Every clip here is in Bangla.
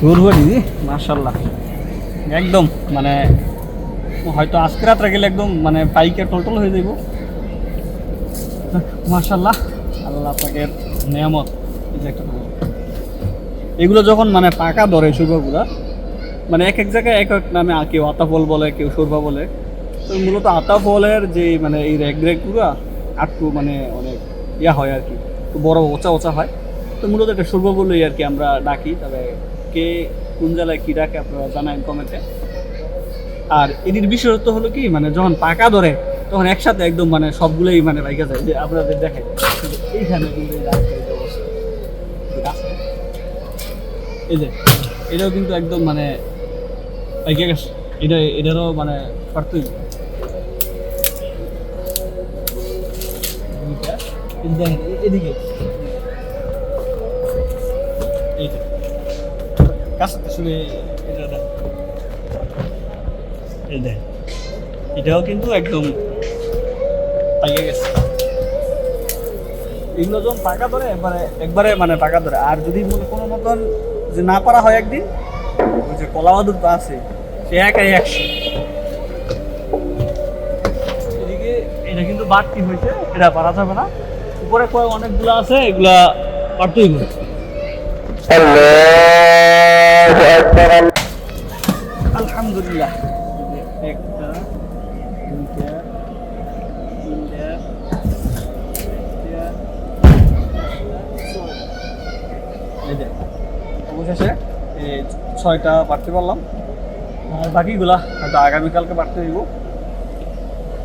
শুরু দিদি? মার্শাল্লাহ একদম মানে হয়তো আজকে রাত্রে গেলে একদম মানে পাইকে টলটল হয়ে যাইব। মার্শাল্লাহ আল্লাহ পাকের নিয়ামত। একটা এগুলো যখন মানে পাকা ধরে সুরভাগুলা মানে এক এক জায়গায় এক এক নামে কেউ আতাফল বলে, কেউ সুরভা বলে, তো মূলত আতাফলের যে মানে এই র্যাক র্যাকগুলো আটটু মানে অনেক ইয়া হয় আর কি একটু বড়, ওচা ওচা হয়। তো মূলত সুরভা বলেই আর কি আমরা ডাকি, তবে কে কোন জেলায় কী ডাকে আপনারা জানান কমেন্টে। আর এটির বিশেষত্ব হলো কি মানে যখন পাকা ধরে তখন একসাথে একদম মানে সবগুলোই মানে বাইকা যায়। যে আপনাদের দেখেন এইখানে এই যে এটাও কিন্তু একদম মানে গেছে। এটা এটারও মানে পারতই দুইটা। এই যে দেখেন, এ- এদিকে। কাছাতে শুনে এটাও কিন্তু একদম পাইয়ে গেছে। এগুলো পাকা ধরে একবারে একবারে মানে পাকা ধরে। আর যদি মনে কোনো মতন যে না পারা হয় একদিন, ওই যে কলা বাদুর তো আছে, সে একাই একশো। এদিকে এটা কিন্তু বাড়তি হয়েছে, এটা পারা যাবে না। উপরে কয় অনেকগুলো আছে, এগুলা পারতেই হবে। আলহামদুলিল্লাহ। একটা দুইটা তিনটা অবশেষে ছয়টা পারতে পারলাম। আর বাকিগুলা হয়তো আগামীকালকে পারতে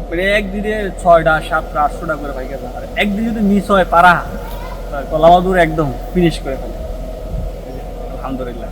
মানে একদিনে ছয়টা, সাতটা, আটশোটা করে বাইকে আর একদিন যদি মিস হয় পারা কলাবাদুর একদম ফিনিশ করে ফেলে। আলহামদুলিল্লাহ।